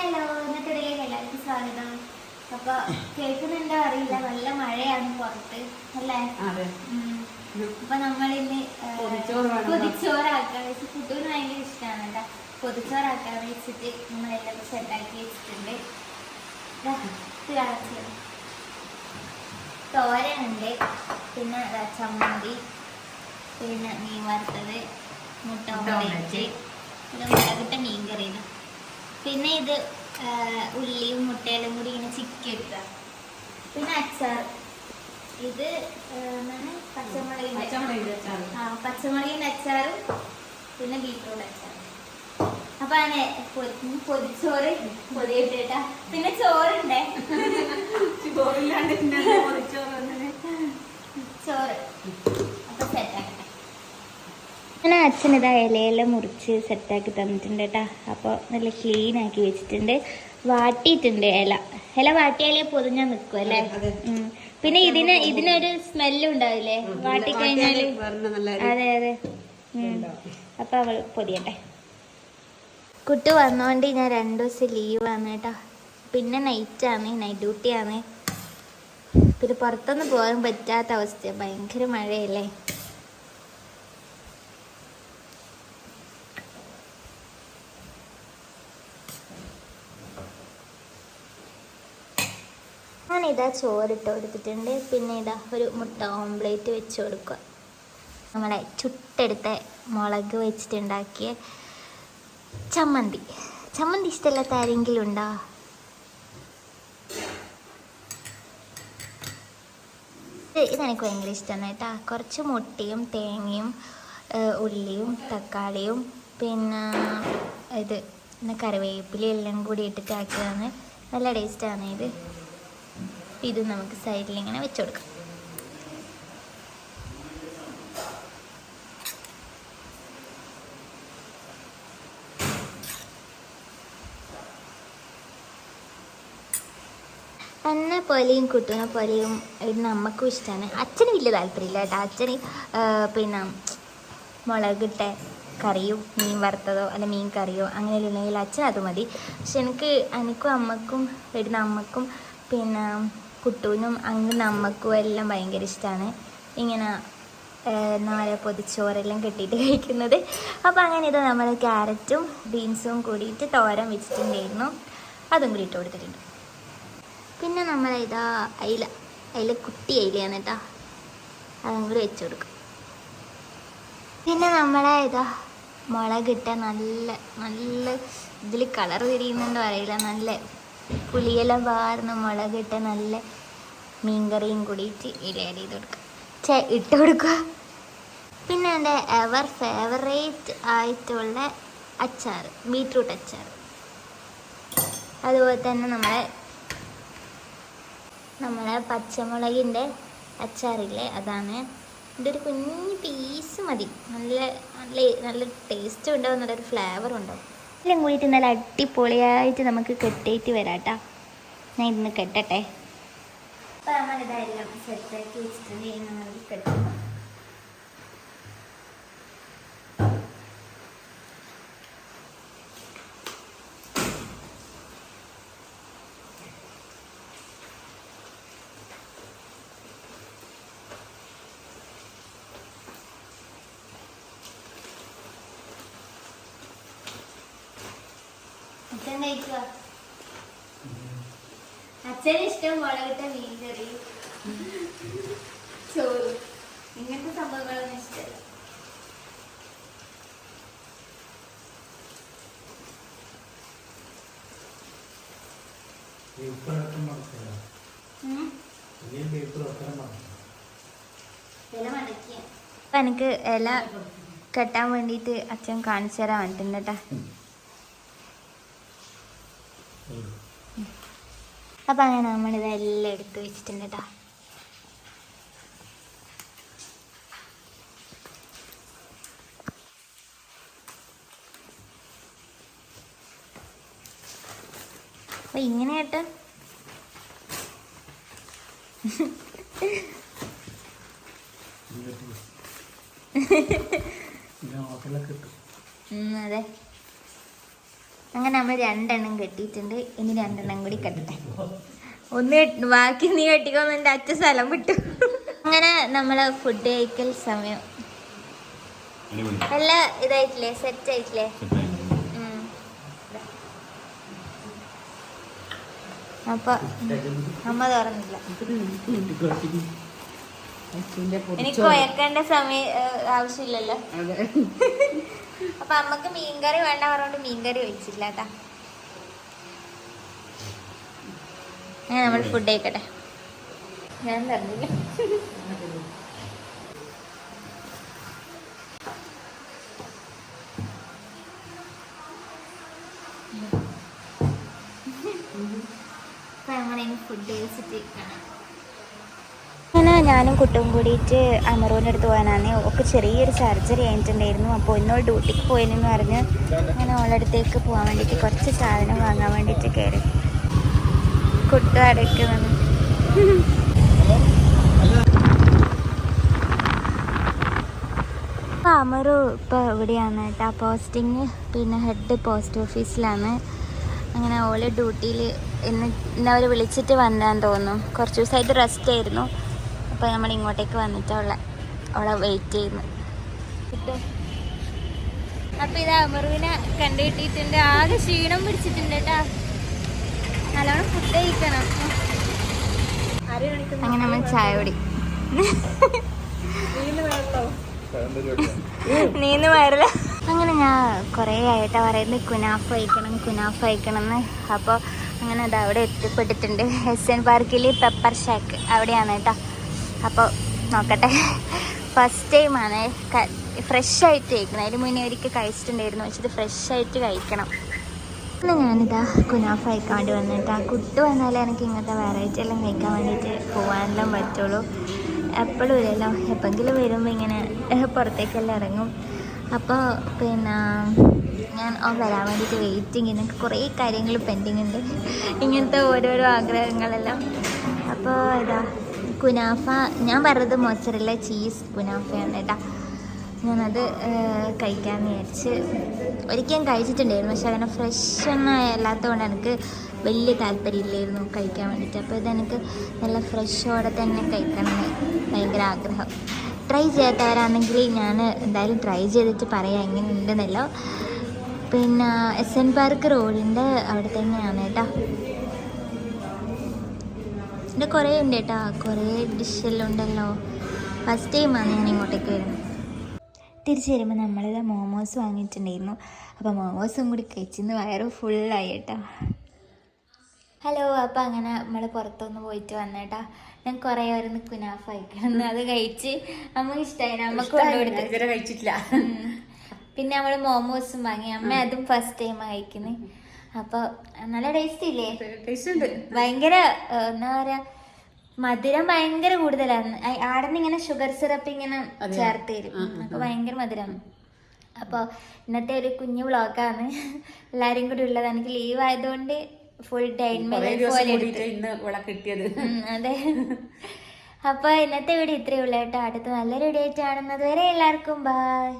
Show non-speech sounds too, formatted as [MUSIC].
Hello ഇന്നത്തെ ഇടയിലേക്ക് എല്ലാവർക്കും സ്വാഗതം. അപ്പൊ കേൾക്കുന്നുണ്ടോ അറിയില്ല. നല്ല മഴയാണ് പുറത്ത്. അല്ലേ. അപ്പൊ നമ്മളിന്ന് ഇന്ന്. പൊതിച്ചോറാക്കാൻ വെച്ച് ഫുഡിന് ഭയങ്കര ഇഷ്ടമാണ് കേട്ടോ. പൊതിച്ചോറാക്കാൻ വെച്ചിട്ട് നമ്മളെല്ലാം സെറ്റാക്കി വെച്ചിട്ടുണ്ട്. തോരനുണ്ട്. പിന്നെ ചമ്മന്തി. പിന്നെ മീൻ വറുത്തത് മുട്ട ഓംലെറ്റ്. പിന്നെ മുളകിട്ട മീൻ കറിയത് പിന്നെ ഇത് ഉള്ളിയും മുട്ടയെല്ലാം കൂടി ഇങ്ങനെ ചിക്കി എടുക്കുക പിന്നെ അച്ചാർ. ഇത് പച്ചമുളകിന്റെ. ആ പച്ചമുളകിന്റെ അച്ചാറും പിന്നെ ബീറ്റ്റൂട്ട് അച്ചാറും. അപ്പൊ അങ്ങനെ പൊതി- പൊതിച്ചോറ് പൊതിയിട്ടേട്ടാ പിന്നെ ചോറുണ്ടേ. [LAUGHS] ചോറില്ലാണ്ട് പിന്നെ എന്താ പൊതിച്ചോറ് വന്നത്? ചോറ് അപ്പൊ സെറ്റാക്കട്ടെ അങ്ങനെ അച്ഛൻ ഇതാ ഇലയെല്ലാം മുറിച്ച് സെറ്റാക്കി തന്നിട്ടുണ്ട് കേട്ടാ അപ്പോൾ നല്ല ക്ലീൻ ആക്കി വെച്ചിട്ടുണ്ട്. വാട്ടിയിട്ടുണ്ട് ഇല. ഇല വാട്ടിയാലേ പൊതിഞ്ഞാൽ നിൽക്കും അല്ലേ? പിന്നെ ഇതിന് ഇതിനൊരു സ്മെല്ലും ഉണ്ടാവില്ലേ? വാട്ടിക്കഴിഞ്ഞാൽ അതെ അതെ. അപ്പൊ അവൾ പൊതിയട്ടെ. കുട്ടി വന്നോണ്ട് ഞാൻ രണ്ടു ദിവസം ലീവാണ് കേട്ടോ പിന്നെ നൈറ്റ് ആണ് നൈറ്റ് ഡ്യൂട്ടിയാണ് പിന്നെ പുറത്തൊന്നും പോകാൻ പറ്റാത്ത അവസ്ഥ ഭയങ്കര മഴയല്ലേ? ഞാനിതാ ചോറിട്ട് കൊടുത്തിട്ടുണ്ട്. പിന്നെ ഇതാ ഒരു മുട്ട ഓംപ്ലേറ്റ് വെച്ച് കൊടുക്കുക. നമ്മളെ ചുട്ടെടുത്ത മുളക് വെച്ചിട്ടുണ്ടാക്കിയ ചമ്മന്തി. ചമ്മന്തി ഇഷ്ടമില്ലാത്ത ആരെങ്കിലും ഉണ്ടോ ഇത് ഇതെനിക്ക് ഭയങ്കര ഇഷ്ടമാണ് കേട്ടോ. കുറച്ച് മുട്ടയും തേങ്ങയും ഉള്ളിയും തക്കാളിയും പിന്നെ ഇത് കറിവേപ്പില എല്ലാം കൂടി ഇട്ടിട്ടാക്കിയതാണ് നല്ല ടേസ്റ്റാണ് ഇത്. ഇത് നമുക്ക് സൈഡിൽ ഇങ്ങനെ വെച്ച് കൊടുക്കാം. എന്നെ പോലെയും കുട്ടീനെ പോലെയും അമ്മക്കും ഇഷ്ടമാണ് അച്ഛന് വലിയ താല്പര്യമില്ല കേട്ടോ. അച്ഛന് പിന്നെ മുളകിട്ട കറിയോ മീൻ വറുത്തതോ അല്ല മീൻ കറിയോ അങ്ങനെ ഉണ്ടെങ്കിൽ അച്ഛൻ അത് മതി. പക്ഷെ എനിക്ക് എനിക്കും അമ്മക്കും ഇടുന്ന അമ്മക്കും പിന്നെ കുട്ടൂനും അങ്ങ് നമ്മക്കും എല്ലാം ഭയങ്കര ഇഷ്ടമാണ് ഇങ്ങനെ നാളെ പൊതിച്ചോറെല്ലാം കെട്ടിയിട്ട് കഴിക്കുന്നത്. അപ്പോൾ അങ്ങനെ ഇത് നമ്മൾ ക്യാരറ്റും ബീൻസും കൂടിയിട്ട് തോരൻ വെച്ചിട്ടുണ്ടായിരുന്നു. അതും കൂടി ഇട്ട് കൊടുത്തിട്ടുണ്ട്. പിന്നെ നമ്മൾ ഇതാ അയില അയില കുട്ടി അയിലയാണ് കേട്ടോ. അതും കൂടി വെച്ച് കൊടുക്കും. പിന്നെ നമ്മളെ ഇതാ മുളകിട്ട നല്ല നല്ല ഇതിൽ കളർ തിരിയുന്നുണ്ടോ അറിയില്ല നല്ല പുളിയെല്ലാം വാർന്ന് മുളകിട്ട് നല്ല മീൻകറിയും കൂടിയിട്ട് ഇരയിൽ ചെയ്ത് കൊടുക്കുക ചേ ഇട്ട് കൊടുക്കുക പിന്നെ എന്റെ എവർ ഫേവറേറ്റ് ആയിട്ടുള്ള അച്ചാർ ബീട്രൂട്ട് അച്ചാർ. അതുപോലെ തന്നെ നമ്മളെ നമ്മളെ പച്ചമുളകിന്റെ അച്ചാറില്ലേ അതാണ്. ഇതൊരു കുഞ്ഞു പീസ് മതി. നല്ല നല്ല നല്ല ടേസ്റ്റും ഉണ്ടാവും നല്ലൊരു ഫ്ലേവറും ഉണ്ടാവും. എല്ലാം കൂടിയിട്ട് നല്ല അടിപൊളിയായിട്ട് നമുക്ക് കെട്ടിയിട്ട് വരാം ഞാൻ ഇന്ന് കെട്ടട്ടെ. അപ്പം നമ്മളിതെല്ലാം സെറ്റാക്കി വെച്ചിട്ടുണ്ട്. ഇനി നമ്മൾ കെട്ടും അച്ഛൻ കഴിക്കുക അച്ഛന് ഇഷ്ടം മുളകിട്ട മീൻ കറി ചോറ്. ഇങ്ങനത്തെ സംഭവങ്ങളൊന്നും ഇഷ്ടമല്ല എനിക്ക് ഇല കെട്ടാൻ വേണ്ടിയിട്ട് അച്ഛൻ കാണിച്ചു തരാൻ വേണ്ടിട്ടുണ്ട് കേട്ടാ. അപ്പൊ അങ്ങനെ നമ്മളിതെല്ലാം എടുത്ത് വെച്ചിട്ടുണ്ട് കേട്ടോ അപ്പൊ ഇങ്ങനെ കേട്ടോ. [LAUGHS] അതെ. അങ്ങനെ നമ്മൾ രണ്ടെണ്ണം കെട്ടിയിട്ടുണ്ട്. ഇനി രണ്ടെണ്ണം കൂടി കെട്ടട്ടെ. ഒന്ന് ബാക്കി നീ കെട്ടിക്കോന്ന് എന്റെ അച്ഛൻ സ്ഥലം വിട്ടു. അങ്ങനെ നമ്മൾ ഫുഡ് കഴിക്കൽ സമയം. നല്ല ഇതായിട്ടില്ലേ? സെറ്റ് ആയിട്ടില്ലേ. അപ്പൊ അമ്മ തുറന്നില്ല. എനിക്ക് കൊയക്കേണ്ട സമയം ആവശ്യമില്ലല്ലോ. അപ്പൊ അമ്മയ്ക്ക് മീൻകറി വേണ്ട പറഞ്ഞോണ്ട് മീൻകറി വെച്ചില്ല നമ്മൾ ഫുഡ് കഴിക്കട്ടെ. ഞാൻ പറഞ്ഞില്ല അപ്പൊ അങ്ങനെ ഫുഡ് കഴിച്ചിട്ട് കാണാം ഞാനും കുട്ടും കൂടിയിട്ട് അമറൂന്റെ അടുത്ത് പോകാനാണ്. ഒക്കെ ചെറിയൊരു സർജറി കഴിഞ്ഞിട്ടുണ്ടായിരുന്നു. അപ്പോൾ ഇന്നോട് ഡ്യൂട്ടിക്ക് പോയെന്ന് പറഞ്ഞ് അങ്ങനെ ഓളടുത്തേക്ക് പോകാൻ വേണ്ടിയിട്ട് കുറച്ച് സാധനം വാങ്ങാൻ വേണ്ടിയിട്ട് കയറി. കുട്ടു അടയ്ക്കുന്നു അപ്പോൾ അമറു ഇപ്പോൾ ഇവിടെയാണ് കേട്ടോ. പോസ്റ്റിങ് പിന്നെ ഹെഡ് പോസ്റ്റ് ഓഫീസിലാണ് അങ്ങനെ ഓൾ ഡ്യൂട്ടിയിൽ ഇന്ന് ഇന്നവർ വിളിച്ചിട്ട് വന്നാന്ന് തോന്നുന്നു. കുറച്ച് ദിവസമായിട്ട് റെസ്റ്റ് ആയിരുന്നു. അപ്പോൾ നമ്മൾ ഇങ്ങോട്ടേക്ക് വന്നിട്ട് അവളെ അവളെ വെയിറ്റ് ചെയ്യുന്നു. അപ്പോൾ ഇത് കണ്ടു കിട്ടിയിട്ടുണ്ട്. ആകെ ക്ഷീണം പിടിച്ചിട്ടുണ്ട് കേട്ടോ. നല്ലോണം ഫുഡ് കഴിക്കണം. അങ്ങനെ നമ്മൾ ചായ കുടി. നീന്ന് വരില്ല അങ്ങനെ ഞാൻ കുറേ ആയിട്ടാ പറയുന്നത് കുനാഫ് അയക്കണം കുനാഫ് അയക്കണം എന്ന് അപ്പോൾ അങ്ങനെ അത് അവിടെ എത്തിപ്പെട്ടിട്ടുണ്ട്. എസ് എൻ പാർക്കിൽ പെപ്പർ ഷാക്ക് അവിടെയാണ് കേട്ടോ. അപ്പോൾ നോക്കട്ടെ. ഫസ്റ്റ് ടൈമാണ് ഫ്രഷ് ആയിട്ട് കഴിക്കണം. അതിന് മുന്നേ ഒരിക്കൽ കഴിച്ചിട്ടുണ്ടായിരുന്നു. പക്ഷെ ഫ്രഷ് ആയിട്ട് കഴിക്കണം. ഇന്ന് ഞാനിതാ കുനാഫ് കഴിക്കാൻ വേണ്ടി വന്നിട്ട് ആ കുട്ടി വന്നാലേ എനിക്ക് ഇങ്ങനത്തെ വെറൈറ്റി എല്ലാം കഴിക്കാൻ വേണ്ടിയിട്ട് പോകാനെല്ലാം പറ്റുള്ളൂ. എപ്പോഴും ഇല്ലല്ലോ. എപ്പോഴെങ്കിലും വരുമ്പോൾ ഇങ്ങനെ പുറത്തേക്കെല്ലാം ഇറങ്ങും. അപ്പോൾ പിന്നെ ഞാൻ ഓ വരാൻ വേണ്ടിയിട്ട് വെയിറ്റിംഗ് എനിക്ക് കുറേ കാര്യങ്ങൾ പെൻഡിങ് ഉണ്ട്. ഇങ്ങനത്തെ ഓരോരോ ആഗ്രഹങ്ങളെല്ലാം. അപ്പോൾ ഇതാ കുനാഫ ഞാൻ പറഞ്ഞത് മോച്ചറല്ല ചീസ് കുനാഫയാണ് കേട്ടോ. ഞാനത് കഴിക്കാൻ വിചാരിച്ച് ഒരിക്കലും കഴിച്ചിട്ടുണ്ടായിരുന്നു. പക്ഷെ അങ്ങനെ ഫ്രഷ് ഒന്നും അല്ലാത്തതുകൊണ്ട് എനിക്ക് വലിയ താല്പര്യമില്ലായിരുന്നു കഴിക്കാൻ വേണ്ടിയിട്ട്. അപ്പോൾ ഇതെനിക്ക് നല്ല ഫ്രഷോടെ തന്നെ കഴിക്കണമെന്ന് ഭയങ്കര ആഗ്രഹം. ട്രൈ ചെയ്യാത്തവരാണെങ്കിൽ ഞാൻ എന്തായാലും ട്രൈ ചെയ്തിട്ട് പറയാം എങ്ങനെ ഉണ്ടെന്നല്ലോ പിന്നെ എസ് എൻ പാർക്ക് റോഡിന്റെ അവിടെ തന്നെയാണ് കേട്ടോ. ഇത് കുറേ ഉണ്ട് കേട്ടോ. കുറേ ഡിഷെല്ലാം ഉണ്ടല്ലോ. ഫസ്റ്റ് ടൈമാണ് ഞാൻ ഇങ്ങോട്ടേക്ക് വരുന്നത്. തിരിച്ചു വരുമ്പോൾ നമ്മളിത് മോമോസ് വാങ്ങിയിട്ടുണ്ടായിരുന്നു. അപ്പോൾ മോമോസും കൂടി കഴിച്ചിന്ന് വയറ് ഫുള്ളായി കേട്ടോ. ഹലോ അപ്പോൾ അങ്ങനെ നമ്മൾ പുറത്തൊന്ന് പോയിട്ട് വന്നേട്ടാ. ഞാൻ കുറേ ഓരോന്ന് കുനാഫ് കഴിക്കണം അത് കഴിച്ച് നമുക്ക് ഇഷ്ടമായി നമുക്ക് കഴിച്ചിട്ടില്ല. പിന്നെ നമ്മൾ മോമോസും വാങ്ങി. അമ്മ അതും ഫസ്റ്റ് ടൈം കഴിക്കുന്നത് അപ്പോൾ നല്ല ടേസ്റ്റ് ഇല്ലേ? ടേസ്റ്റ് ഉണ്ട്. ഭയങ്കര എന്താ പറയാ മധുരം ഭയങ്കര കൂടുതലാണ്. ആടന്ന് ഇങ്ങനെ ഷുഗർ സിറപ്പ് ഇങ്ങനെ ചേർത്ത് തരും. അപ്പൊ ഭയങ്കര മധുരമാണ് അപ്പോൾ ഇന്നത്തെ ഒരു കുഞ്ഞു വ്ളോഗാണ് എല്ലാരും കൂടി ഉള്ളത്. എനിക്ക് ലീവ് ആയതുകൊണ്ട് ഫുൾ കിട്ടിയത്. അതെ. അപ്പൊ ഇന്നത്തെ വീഡിയോ ഇത്രയേ ഉള്ളൂ കേട്ടോ. അടുത്ത നല്ലൊരു ഡേറ്റ് ആണെന്നത് വരെ എല്ലാവർക്കും ബൈ